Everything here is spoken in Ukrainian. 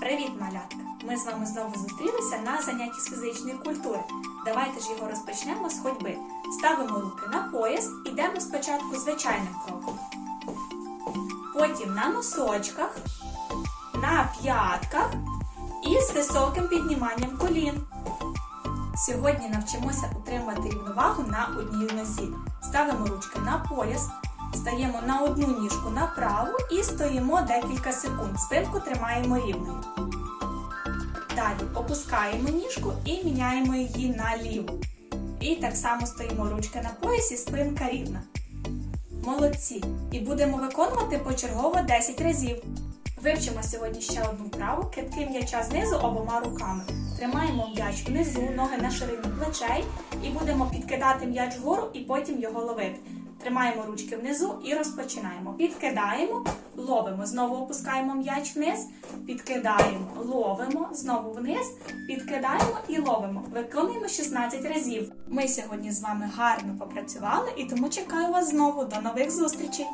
Привіт, малятка! Ми з вами знову зустрілися на занятті з фізичної культури. Давайте ж його розпочнемо з ходьби. Ставимо руки на пояс, ідемо спочатку звичайним кроком. Потім на носочках, на п'ятках і з високим підніманням колін. Сьогодні навчимося утримувати рівновагу на одній нозі. Ставимо ручки на пояс, стаємо на одну ніжку на праву і стоїмо декілька секунд. Спинку тримаємо рівною. Далі опускаємо ніжку і міняємо її на ліву. І так само стоїмо ручки на поясі, спинка рівна. Молодці! І будемо виконувати почергово 10 разів. Вивчимо сьогодні ще одну вправу кидки м'яча знизу обома руками. Тримаємо м'яч внизу, ноги на ширині плечей і будемо підкидати м'яч вгору і потім його ловити. Тримаємо ручки внизу і розпочинаємо. Підкидаємо, ловимо, знову опускаємо м'яч вниз, підкидаємо, ловимо, знову вниз, підкидаємо і ловимо. Виконуємо 16 разів. Ми сьогодні з вами гарно попрацювали і тому чекаю вас знову. До нових зустрічей!